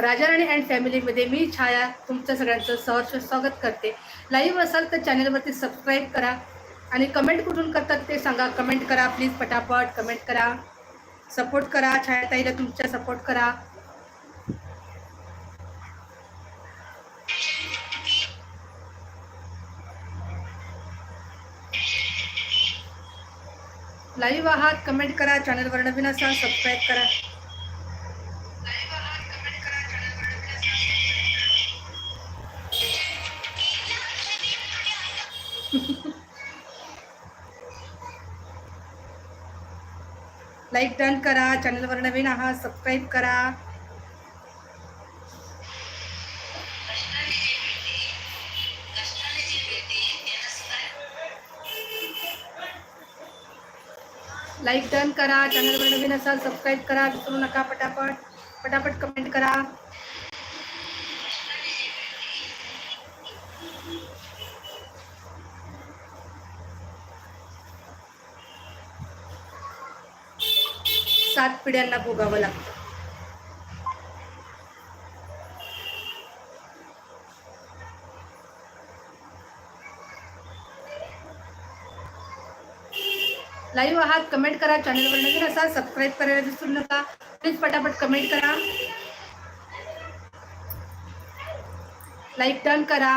राजाराणी and फॅमिलीमध्ये मी छाया तुमच्या सगळ्यांचं सहर्ष स्वागत करते. लाईव्ह असाल तर चॅनलवरती सबस्क्राईब करा आणि कमेंट कुठून करतात ते सांगा. कमेंट करा प्लीज पटापट. कमेंट करा. सपोर्ट करा. छायाताईला तुमच्या सपोर्ट करा. लाईव्ह आहात कमेंट करा. चॅनलवर नवीन असाल सबस्क्राईब करा. लाईक डन करा चॅनलवर नवीन आहात सबस्क्राईब करा. लाईक डन करा चॅनलवर नवीन असाल सबस्क्राईब करा विसरू नका पटापट. पटापट कमेंट करा. सात पिढ्यांना भोगावं लागतं. लाईव्ह आहात कमेंट करा चॅनलवर नवीन असाल सबस्क्राईब करायला विसरू नका. प्लीज पटापट कमेंट करा. लाईक डन करा.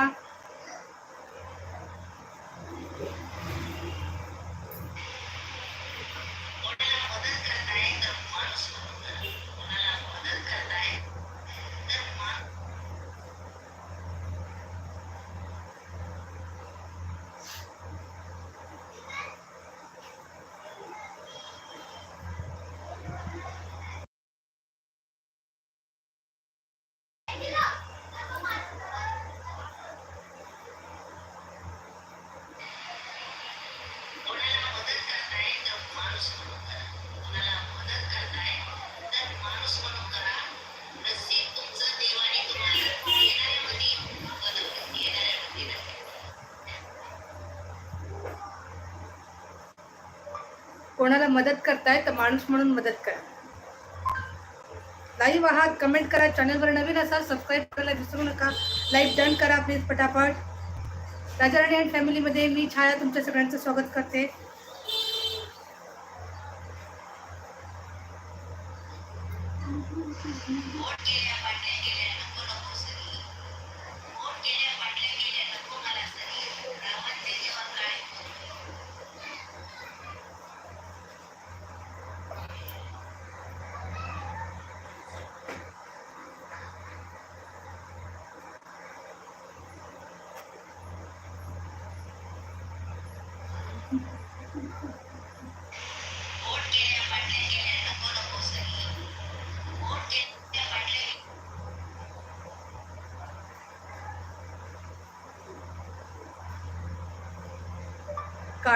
मदत करताय तर माणूस म्हणून मदत करा. लाईव्ह आहात कमेंट करा चॅनलवर नवीन असाल सबस्क्राईब करायला विसरू नका. लाईक डन करा प्लीज पटापट. राजाराणी अँड फॅमिलीमध्ये मी छाया तुमच्या सगळ्यांचं स्वागत करते.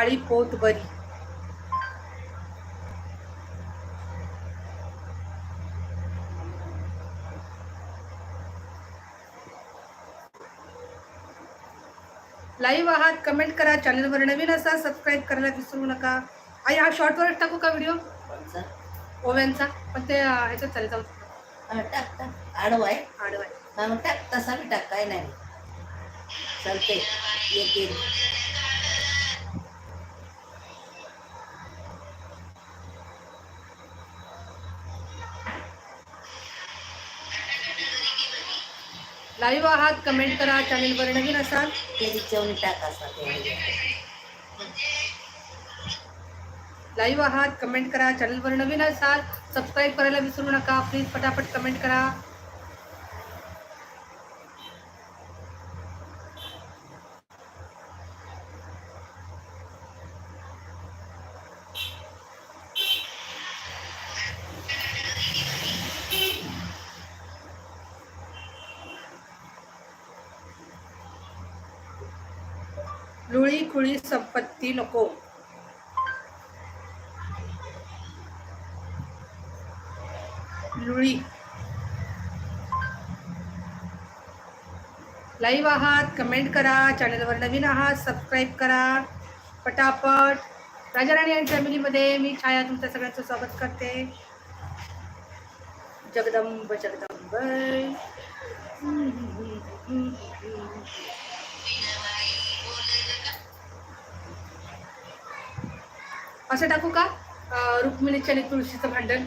काळी पोत बरी. लाईव्ह आहात कमेंट करा चॅनलवर नवीन असा सबस्क्राईब करायला विसरू नका. आई हा शॉर्टवरच टाकू का व्हिडिओ? ओव्यांचा. पण ते ह्याच्यात चालेल जाऊ टाक टाक. आडवा आहे आडवाय. हा मग टाक तसा बी टाक काय नाही. चालते येते लाईव्ह आहात कमेंट करा चॅनलवर नवीन असाल. तेरी चवणी असा लाईव्ह आहात कमेंट करा चॅनलवर नवीन असाल सबस्क्राईब करायला विसरू नका. प्लीज फटाफट कमेंट करा. खुळी संपत्ती नको. लुळी लाईव्ह आहात कमेंट करा चॅनलवर नवीन आहात सबस्क्राईब करा. पटापट. राजाराणी आणि फॅमिलीमध्ये मी छाया तुमच्या सगळ्यांचं स्वागत करते. जगदंब जगदंब असं टाकू का? अं, रुक्मिणीचे आणि तुळशीचं भांडण.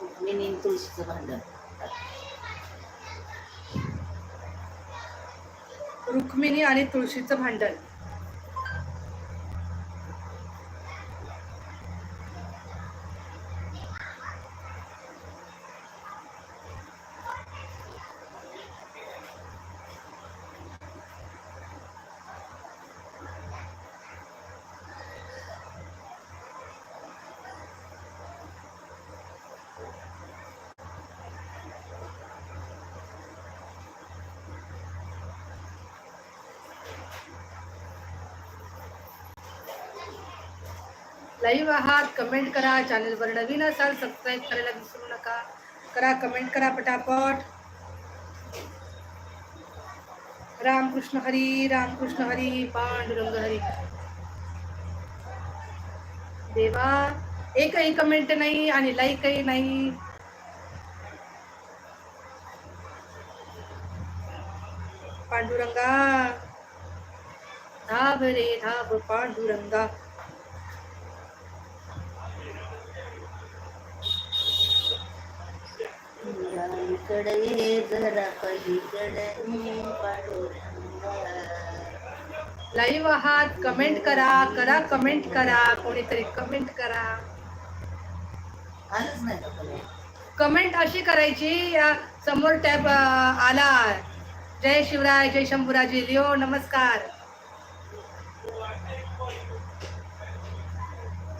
रुक्मिणी तुळशीचं भांडण. रुक्मिणी आणि तुळशीचं भांडण. लाईव्ह आहात. कमेंट करा. चॅनलवर नवीन असाल सबस्क्राईब करायला विसरू नका. करा कमेंट करा पटापट. रामकृष्ण हरी रामकृष्ण हरी पांडुरंग हरी. देवा एकही कमेंट नाही आणि लाईकही नाही. पांडुरंगा. धाब रे धाब पांडुरंगा. इकडे ये जरा पलीकडे. लाईव्ह आहात कमेंट करा करा कमेंट करा कोणीतरी कमेंट करा. आलंच नाही का तुला? कमेंट अशी करायची समोर टॅब आला. जय शिवराय जय शंभूराजी लिओ नमस्कार.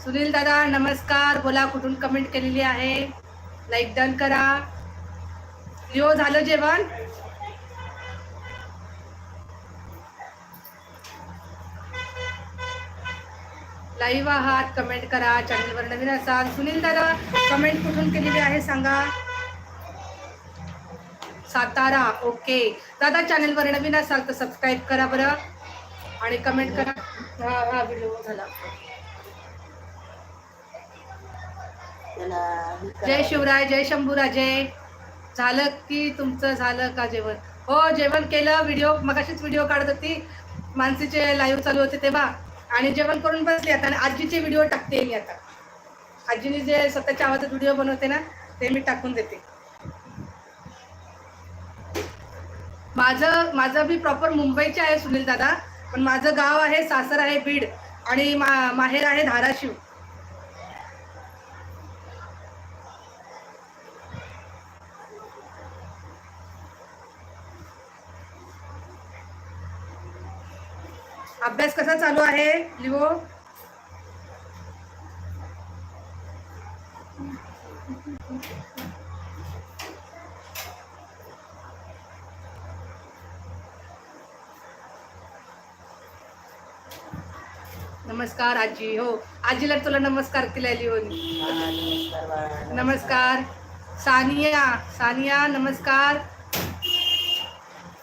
सुनील दादा नमस्कार. बोला कुठून कमेंट केलेली आहे? लाईक डन करा. लिओ झालं जेवण? लाईव्ह आहात कमेंट करा चॅनलवर नवीन असाल सुनील दादा कमेंट कुठून केलेली आहे सांगा? सातारा ओके दादा चॅनलवर नवीन असाल तर सबस्क्राईब करा बरं. आणि कमेंट करा. हा हा व्हिडिओ झाला. जय. शिवराय जय शंभूराजे. झालं की तुमचं झालं का जेवण? हो जेवण केलं व्हिडिओ मगाशीच व्हिडिओ काढत होती. मानसीचे लाईव्ह चालू होते तेव्हा. आणि जेवण करून बसली आता आणि आजीचे व्हिडिओ टाकते मी आता. आजीने जे स्वतःच्या आवाजात व्हिडिओ बनवते ना ते मी टाकून देते. माझं माझं मी प्रॉपर मुंबईचे आहे सुनील दादा. पण माझं गाव आहे सासर आहे बीड. आणि मा माहेर आहे धाराशिव. अभ्यास कसा चालू आहे लिओ? नमस्कार आजी हो. आजीला तुला नमस्कार केलाय लिहून नमस्कार. सानिया सानिया नमस्कार.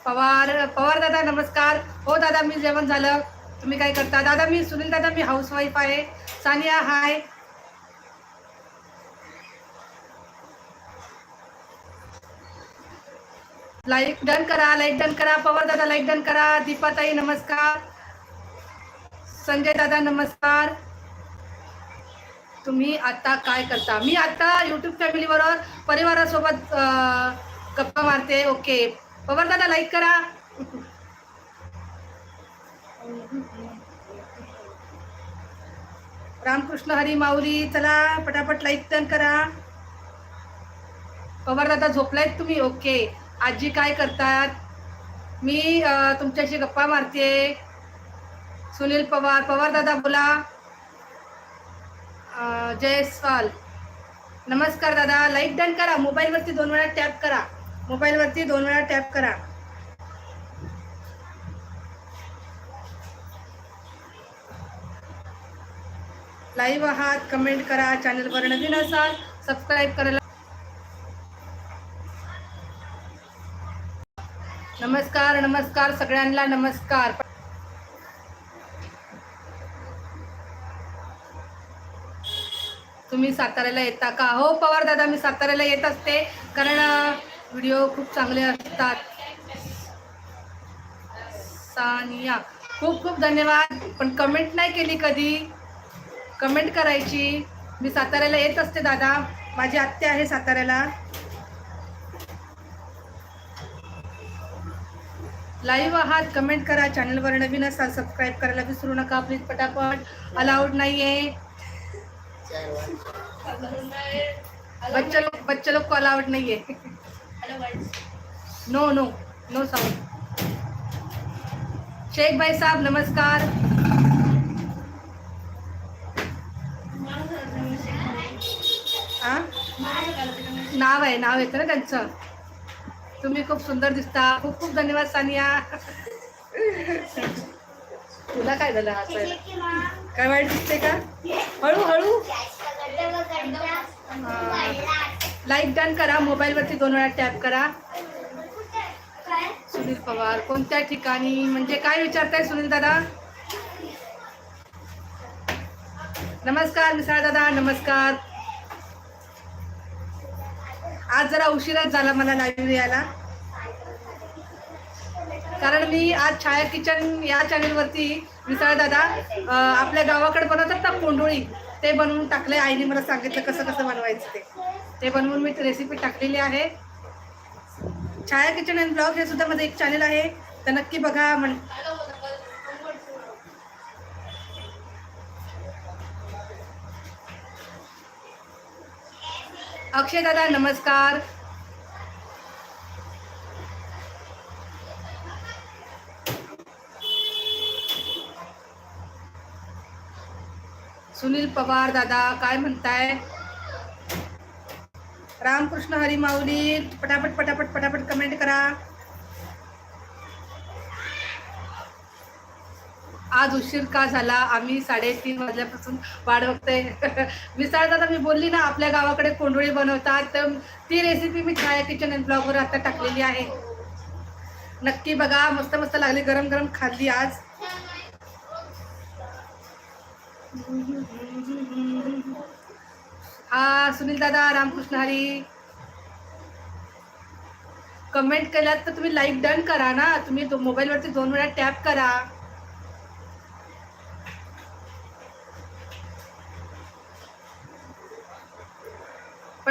पवार पवार दादा नमस्कार. हो दादा मी जेवण झालं. तुम्ही काय करता? दादा मी सुनील दादा मी हाऊसवाईफ आहे. सानिया हाय लाईक डन करा लाईक डन करा. पवार दादा लाईक डन करा. दीपाताई नमस्कार. संजय दादा नमस्कार. तुम्ही आता काय करता? मी आता युट्यूब फॅमिलीबरोबर परिवारासोबत गप्पा मारते. ओके पवार दादा लाईक करा. रामकृष्ण हरी माऊली चला पटापट लाईक टन करा. पवार दादा झोपलायत तुम्ही? ओके आजी काय करतात? मी तुमच्याशी गप्पा मारते. सुनील पवार पवार दादा बोला. जयस्वाल नमस्कार दादा. लाईक डन करा. मोबाईलवरती दोन वेळा टॅप करा. मोबाईलवरती दोन वेळा टॅप करा. लाईव्ह आहात कमेंट करा चॅनलवर नवीन असाल सबस्क्राईब करायला नमस्कार नमस्कार सगळ्यांना नमस्कार. तुम्ही साताऱ्याला येता का? हो पवार दादा मी साताऱ्याला येत असते कारण व्हिडिओ खूप चांगले असतात. सानिया खूप खूप धन्यवाद. पण कमेंट नाही केली कधी? कमेंट करायची. मी साताऱ्याला येत असते दादा. माझी आत्या आहे साताऱ्याला. लाईव्ह आहात. कमेंट करा. चॅनलवर नवीन असाल सबस्क्राईब करायला विसरू नका. प्लीज पटापट. अलाउड नाहीये. आहे वाजता बच्चे लोक बच्चे को अलाउड नहीं no no no sound Shaikh भाई साहब नमस्कार. नाव आहे नाव येतं ना त्यांचं. तुम्ही खूप सुंदर दिसता. खूप खूप धन्यवाद सानिया. तुला काय झालं असं काय वाईट दिसते का? हळूहळू लाईक डन करा मोबाईलवरती दोन वेळा टॅप करा. सुनील पवार कोणत्या ठिकाणी? म्हणजे काय विचारताय सुनील दादा? नमस्कार मिसाळ दादा नमस्कार. आज जरा उशिराच झाला मला लाईव्ह यायला. कारण मी आज छाया किचन या चॅनेलवरती मिसाळ दादा आपल्या गावाकडे बनवतात ना कोंडोळी ते बनवून टाकले आईने मला सांगितलं कसं कसं बनवायचं ते. ते बनवून मी रेसिपी टाकलेली आहे. छाया किचन अँड ब्लॉग हे सुद्धा माझं एक चॅनल आहे. तर नक्की बघा म्हण अक्षय दादा नमस्कार. सुनील पवार दादा काय म्हणताय? रामकृष्ण हरी माऊली पटापट पटापट पटापट कमेंट करा. आज उशीर का झाला? आम्ही साडेतीन वाजल्यापासून वाट बघतोय. विसाळ दादा मी बोलली ना आपल्या गावाकडे कोंडोळी बनवतात. तर ती रेसिपी मी छाया किचन अँड ब्लॉगवर आता टाकलेली आहे. नक्की बघा मस्त मस्त लागली गरम गरम खाल्ली आज. हा सुनील दादा रामकृष्ण हरी. कमेंट केल्यात तर तुम्ही लाईक डन करा ना. तुम्ही मोबाईलवरती दोन वेळा टॅप करा.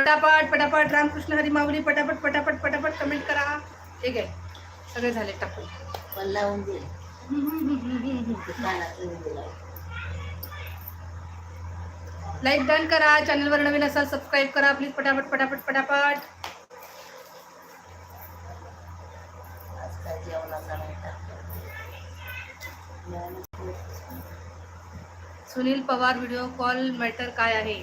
पटापट पटापट रामकृष्ण हरी माऊली पटापट पटापट पटापट कमेंट करा. ठीक आहे सगळे झाले टाकून. पण लावून लाईक डन करा. चॅनलवर नवीन असाल सबस्क्राईब करा. प्लीज पटापट पटापट पटापट. Sunil Pawar video call matter काय आहे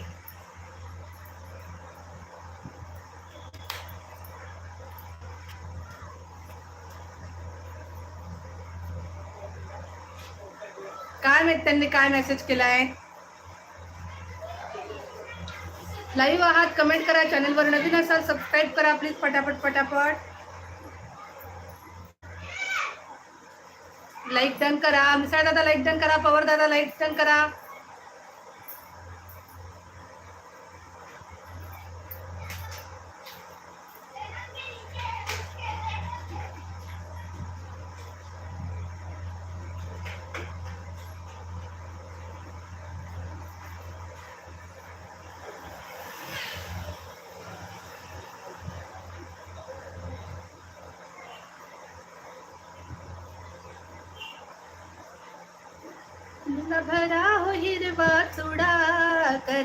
काय माहीत त्यांनी काय मेसेज केलाय? लाईव्ह आहात कमेंट करा चॅनलवर नवीन असाल सबस्क्राईब करा प्लीज पटापट पटापट. लाईक डन करा मिसाळ दादा लाईक डन करा पवार दादा लाईक डन करा न भरा हो हिरवा चुडा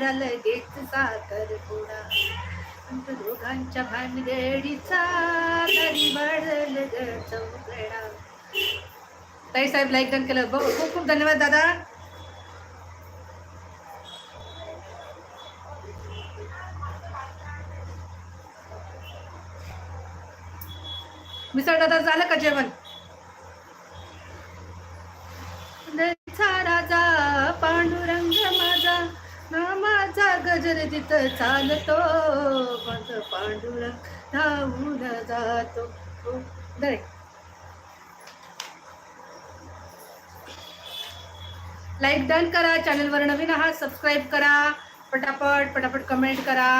करा लगेच साखर पुडा दोघांच्या भानगडीचा घरी वाढल चौकडा ताई साहेब लाईक डन केलं. बघ खूप खूप धन्यवाद दादा. मिसळ दादा झालं का जेवण? चालतो मग पांडुरंग धावून जातो. दरे लाईक डन करा चॅनलवर नवीन आहात सबस्क्राईब करा पटापट पटापट कमेंट करा.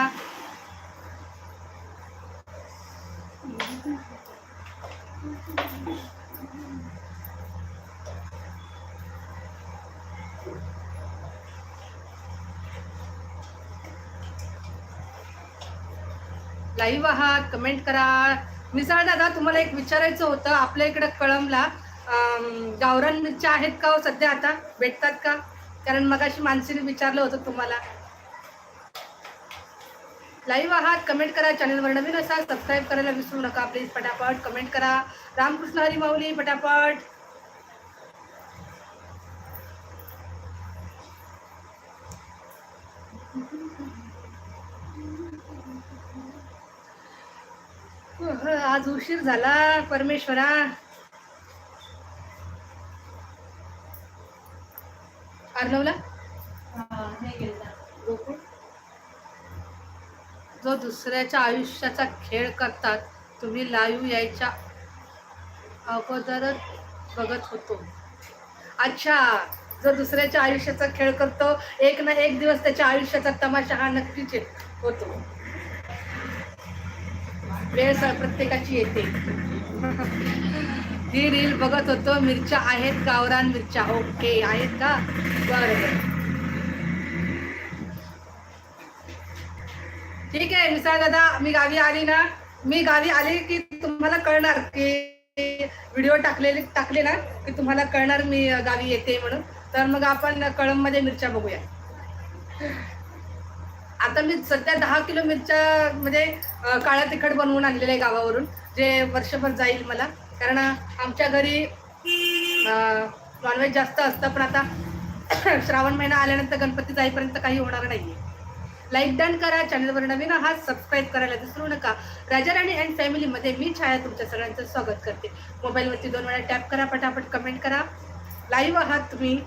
लाईव्ह आहात कमेंट करा. मिसाळ दादा तुम्हाला एक विचारायचं होतं आपल्या इकडं कळमला गावरान मिरच्या आहेत का हो सध्या आता? भेटतात का? कारण मगाशी माणसीने विचारलं होतं तुम्हाला. लाईव्ह आहात कमेंट करा. चॅनलवर नवीन असाल सबस्क्राईब करायला विसरू नका प्लीज पटापट कमेंट करा. रामकृष्ण हरी माऊली पटापट आज उशीर झाला परमेश्वरा. अर्णवला? जो दुसऱ्याच्या आयुष्याचा खेळ करतात तुम्ही लाईव्ह यायच्या अगोदरच बघत होतो. अच्छा जो दुसऱ्याच्या आयुष्याचा खेळ करतो एक ना एक दिवस त्याच्या आयुष्याचा तमाशा हा नक्कीच होतो. वेळ प्रत्येकाची येते. ही रील बघत होतो. मिरच्या आहेत गावरान मिरच्या. ओके. आहेत का? बरोबर ठीक आहे मिसाळ दादा. मी गावी आली ना. मी गावी आली की तुम्हाला कळणार की व्हिडिओ टाकलेले टाकले ना की तुम्हाला कळणार मी गावी येते म्हणून. तर मग आपण कळममध्ये मिरच्या बघूया. आता मी सध्या दहा किलो मिरच्या म्हणजे काळा तिखट बनवून आणलेलं आहे गावावरून जे वर्षभर जाईल मला. कारण आमच्या घरी नॉनव्हेज जास्त असतं पण आता श्रावण महिना आल्यानंतर गणपती जाईपर्यंत काही होणार नाही आहे लाईक डन करा चॅनलवर नवीन आहात सबस्क्राईब करायला विसरू नका. राजा राणी अँड फॅमिलीमध्ये मी छाया तुमच्या सगळ्यांचं स्वागत करते. मोबाईलवरती दोन वेळा टॅप करा पटापट कमेंट करा. लाईव्ह आहात तुम्ही.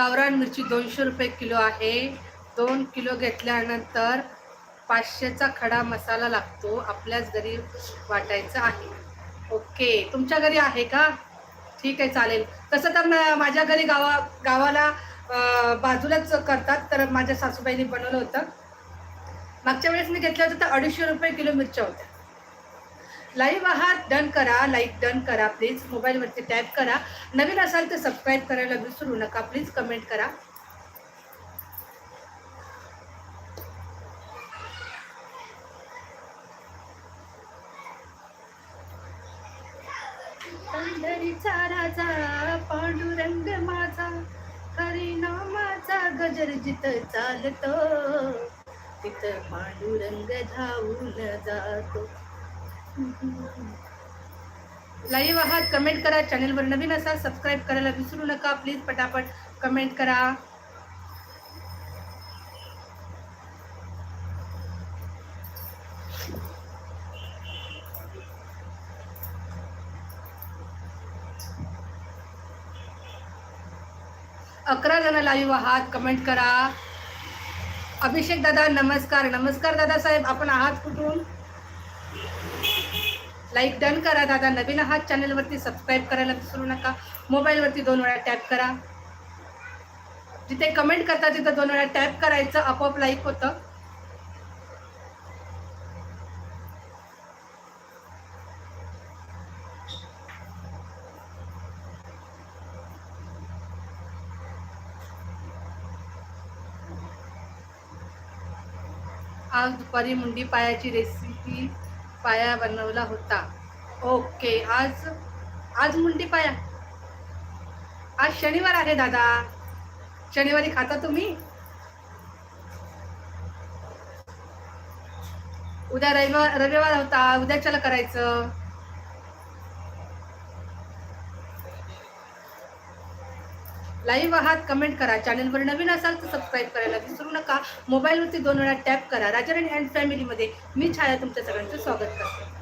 गावरान मिरची दोनशे रुपये किलो आहे. दोन किलो घेतल्यानंतर पाचशेचा खडा मसाला लागतो. आपल्याच घरी वाटायचा आहे. ओके. तुमच्या घरी आहे का? ठीक आहे चालेल. तसं तर माझ्या घरी गावा गावाला बाजूलाच करतात. तर माझ्या सासूबाईंनी बनवलं होतं. मागच्या वेळेस मी घेतलं होतं तर अडीचशे रुपये किलो मिरच्या होत्या. लाईव्ह आहात डन करा लाईक डन करा प्लीज मोबाईलवरती टॅप करा. नवीन असाल तर सबस्क्राईब करायला विसरू नका. प्लीज कमेंट करा. राजा पांडुरंग माझा हरिनामाचा गजर जिथं चालतो तिथं पांडुरंग धावून जातो. लाईव्ह आहात कमेंट करा चॅनलवर नवीन असाल सबस्क्राईब करायला विसरू नका. प्लीज पटापट कमेंट करा. अकरा जण लाईव्ह आहात कमेंट करा. अभिषेक दादा नमस्कार. नमस्कार दादा साहेब आपण आहात कुठून? लाईक डन करा दादा. नवीन आहात चॅनलवरती सबस्क्राईब करायला विसरू नका. मोबाईलवरती दोन वेळा टॅप करा. जिथे कमेंट करता तिथं दोन वेळा टॅप करायचं. आपोआप लाईक होतं. आज दुपारी मुंडी पायाची रेसिपी पाया बनवला होता. ओके आज आज मुंडी पाया. आज शनिवार आहे दादा. शनिवारी खाता तुम्ही? उद्या रविवार रविवार होता. उद्या चला करायचं. लाईव्ह आहात कमेंट करा. चॅनलवर नवीन असाल तर सबस्क्राईब करायला विसरू नका. मोबाईलवरती दोन वेळा टॅप करा. राजाराणी अँड फॅमिलीमध्ये मी छाया तुमच्या सगळ्यांचं स्वागत करते.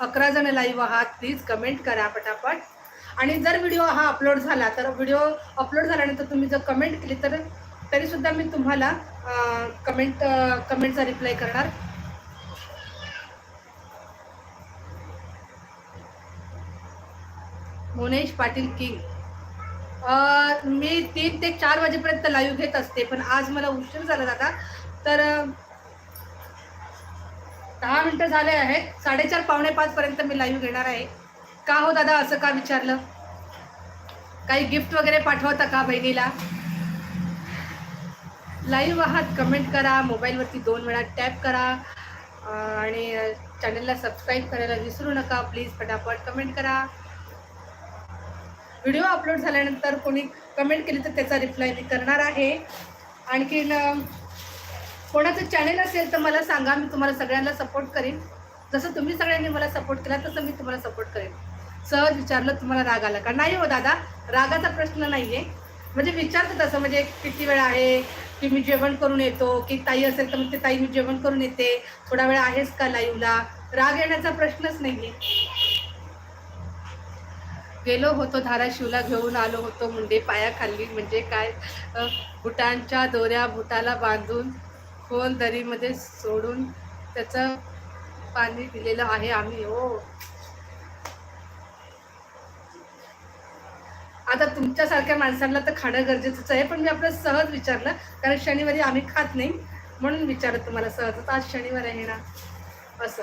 अकरा जण लाईव्ह आहात. प्लीज कमेंट करा पटापट. आणि जर व्हिडिओ हा अपलोड झाला तर व्हिडिओ अपलोड झाल्यानंतर तुम्ही जर कमेंट केली तर तरी सुद्धा मी तुम्हाला कमेंट कमेंटचा रिप्लाय करणार. मोनेश पाटील किंग. मी तीन ते चार वाजेपर्यंत लाईव्ह घेत असते पण आज मला उशीर झाला दादा. तर दहा मिनिटं झाले आहेत. साडेचार पावणे पाचपर्यंत मी लाईव्ह घेणार आहे. का हो दादा असं का विचारलं? काही गिफ्ट वगैरे पाठवता का बहिणीला? लाईव्ह आहात कमेंट करा मोबाईलवरती दोन वेळा टॅप करा. आणि चॅनलला सबस्क्राईब करायला विसरू नका प्लीज फटाफट कमेंट करा. व्हिडिओ अपलोड झाल्यानंतर कोणी कमेंट केली तर त्याचा रिप्लाय मी करणार आहे. आणखीन कोणाचं चॅनेल असेल तर मला सांगा मी तुम्हाला सगळ्यांना सपोर्ट करीन. जसं तुम्ही सगळ्यांनी मला सपोर्ट केला तसं मी तुम्हाला सपोर्ट करेन. सहज विचारलं तुम्हाला राग आला का? नाही हो दादा रागाचा प्रश्न नाही आहे म्हणजे विचारतं तसं म्हणजे किती वेळ आहे की मी जेवण करून येतो की ताई असेल तर मग ते ताई मी जेवण करून येते. थोडा वेळ आहेस का लाईव्हला राग येण्याचा प्रश्नच नाही गेलो होतो धाराशिवला घेऊन आलो होतो मुंडे पायाखाली. म्हणजे काय? बुटांच्या दोऱ्या बुटाला बांधून खोल दरीमध्ये सोडून त्याचं पाणी दिलेलं आहे आम्ही. हो. आता तुमच्यासारख्या माणसांना तर खाणं गरजेचंच आहे पण मी आपलं सहज विचारलं कारण शनिवारी आम्ही खात नाही म्हणून विचारत तुम्हाला सहज. आज शनिवार आहे ना? असं.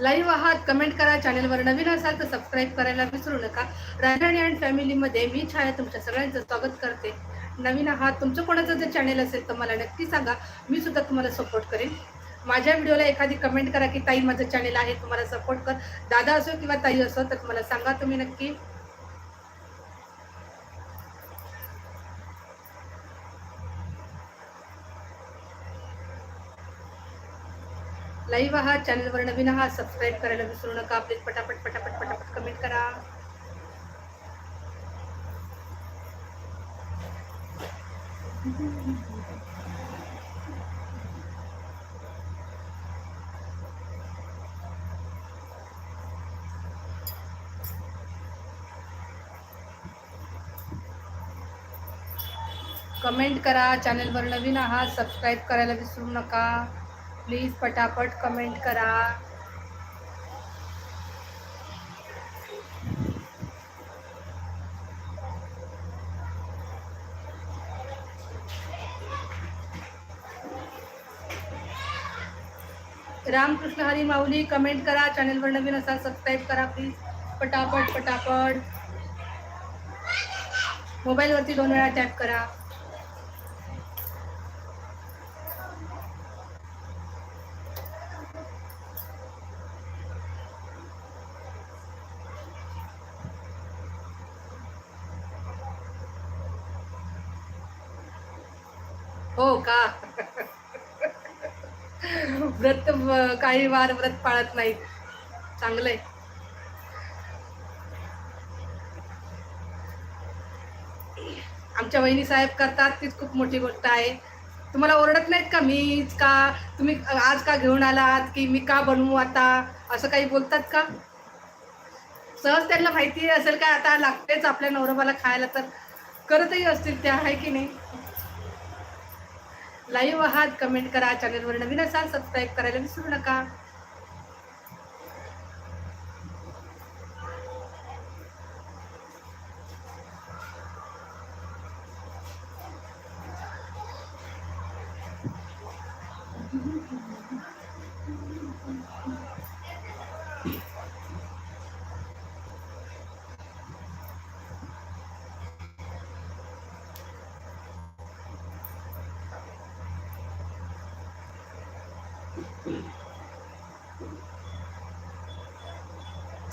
लाईव्ह आहात कमेंट करा चॅनलवर नवीन असाल तर सबस्क्राईब करायला विसरू नका. राजराणी अँड फॅमिलीमध्ये मी छाया तुमच्या सगळ्यांचं स्वागत करते. नवीन आहात तुमचं कोणाचं जर चॅनेल असेल तर मला नक्की सांगा. मी सुद्धा तुम्हाला सपोर्ट करेन. माझ्या व्हिडिओला एखादी कमेंट करा की ताई माझं चॅनेल आहे तुम्हाला सपोर्ट कर. दादा असो किंवा ताई असो तर मला सांगा तुम्ही नक्की. लाईव्ह आहात चॅनलवर नवीन आहात सबस्क्राईब करायला विसरू नका. प्लीज पटापट पटापट पटापट कमेंट करा. कमेंट करा चॅनलवर नवीन आहात सबस्क्राईब करायला विसरू नका. प्लीज पटापट कमेंट करा. रामकृष्ण हरी माऊली कमेंट करा चॅनलवर नवीन असाल सबस्क्राईब करा प्लीज पटापट पटापट. मोबाईलवरती दोन वेळा टॅप करा हो का व्रत व- काही वार व्रत पाळत नाहीत. चांगलंय. आमच्या वहिनी साहेब करतात तीच खूप मोठी गोष्ट आहे. तुम्हाला ओरडत नाहीत का मीच का? तुम्ही आज का घेऊन आलात की मी का बनवू आता? असं काही बोलतात का? सहज त्यांना माहिती असेल काय आता लागतेच आपल्या नवरबाला खायला तर करतही असतील त्या आहे की नाही? लाईव्ह आहात कमेंट करा चॅनलवर नवीन असाल सबस्क्राईब करायला विसरू नका.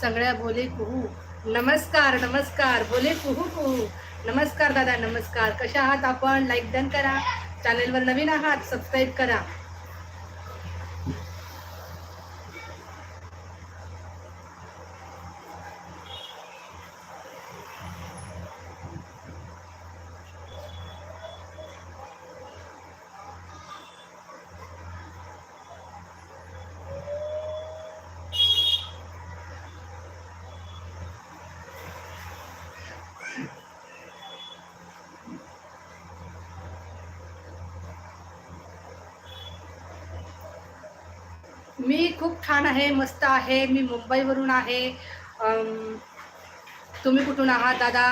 सगळ्या बोले कुहू. नमस्कार नमस्कार बोले कुहू कुहू. नमस्कार दादा नमस्कार. कशा आहात आपण? लाईक डन करा. चॅनेलवर नवीन आहात? सबस्क्राईब करा. खूप छान आहे मस्त आहे. मी मुंबईवरून आहे. तुम्ही कुठून आहात दादा?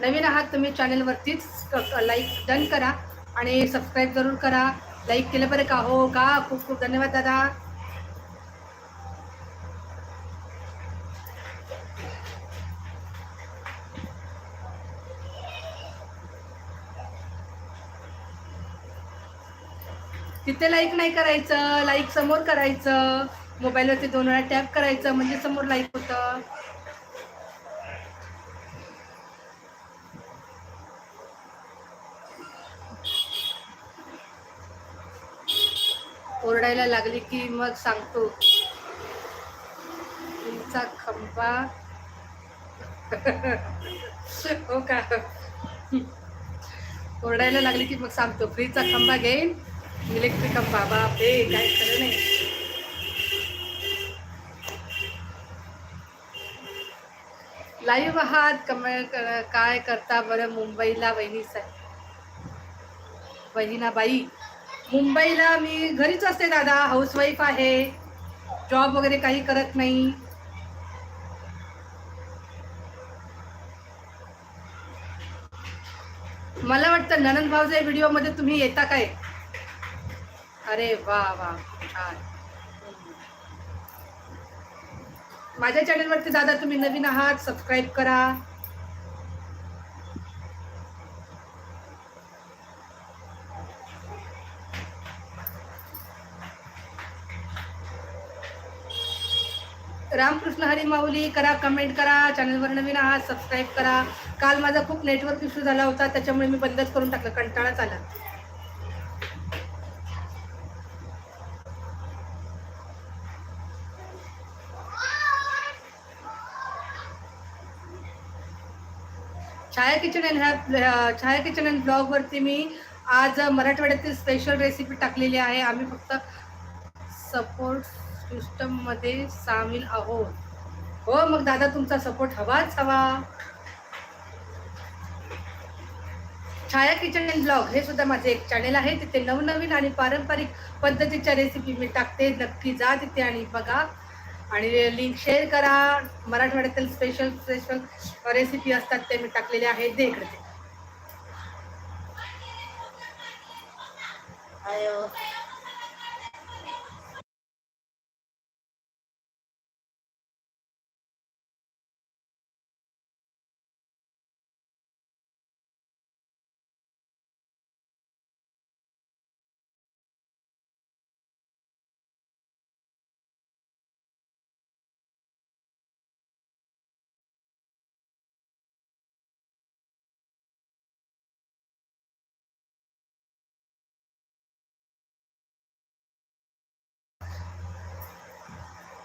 नवीन आहात तुम्ही चॅनलवरतीच. लाईक डन करा आणि सबस्क्राईब जरूर करा. लाईक केलं बरं का हो? का? खूप खूप धन्यवाद दादा. ते लाईक नाही करायचं लाईक समोर करायचं. मोबाईलवरती दोन वेळा टॅप करायचं म्हणजे समोर लाईक होतं. ओरडायला लागली की मग सांगतो. तुमचा खंबा. हो का? ओरडायला लागली की मग सांगतो. फ्रीजचा खंबा घेईन. इलेक्ट्रिक बाबा आपे काय खरं नाही. लाईव्ह आहात कम काय करता बरं मुंबईला वहिनी बहिणाबाई मुंबईला मी घरीच असते दादा हाऊसवाईफ आहे. जॉब वगैरे काही करत नाही. मला वाटतं ननंद भाऊच्या व्हिडिओमध्ये तुम्ही येता काय? अरे वा वा. छान. माझ्या चॅनलवरती दादा तुम्ही नवीन आहात सबस्क्राईब करा. रामकृष्ण हरी माऊली करा कमेंट करा. चॅनलवर नवीन आहात सबस्क्राईब करा. काल माझा खूप नेटवर्क इश्यू झाला होता त्याच्यामुळे मी बंदच करून टाकलं कंटाळाच आला. छाया किचन अँड ह्या छाया किचन अँड ब्लॉगवरती मी आज मराठवाड्यातील स्पेशल रेसिपी टाकलेली आहे. आम्ही फक्त सपोर्ट सिस्टममध्ये सामील आहोत. हो मग दादा तुमचा सपोर्ट हवाच हवा? छाया किचन अँड ब्लॉग हे सुद्धा माझे एक चॅनेल आहे. तिथे नवनवीन आणि पारंपरिक पद्धतीच्या रेसिपी मी टाकते. नक्की जा तिथे आणि बघा. आणि लिंक शेअर करा. मराठवाड्यातील स्पेशल स्पेशल रेसिपी असतात ते मी टाकलेले आहेत. दे इकडे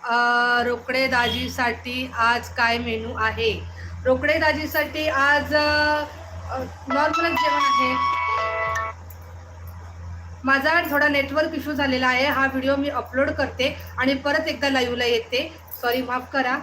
रोकडे दाजीसाठी आज काय मेनू आहे? रोकडे दाजीसाठी आज नॉर्मलच जेवण आहे. माझा थोडा नेटवर्क इश्यू झालेला आहे. हा व्हिडिओ मी अपलोड करते आणि परत एकदा लाईव्हला येते. सॉरी माफ करा.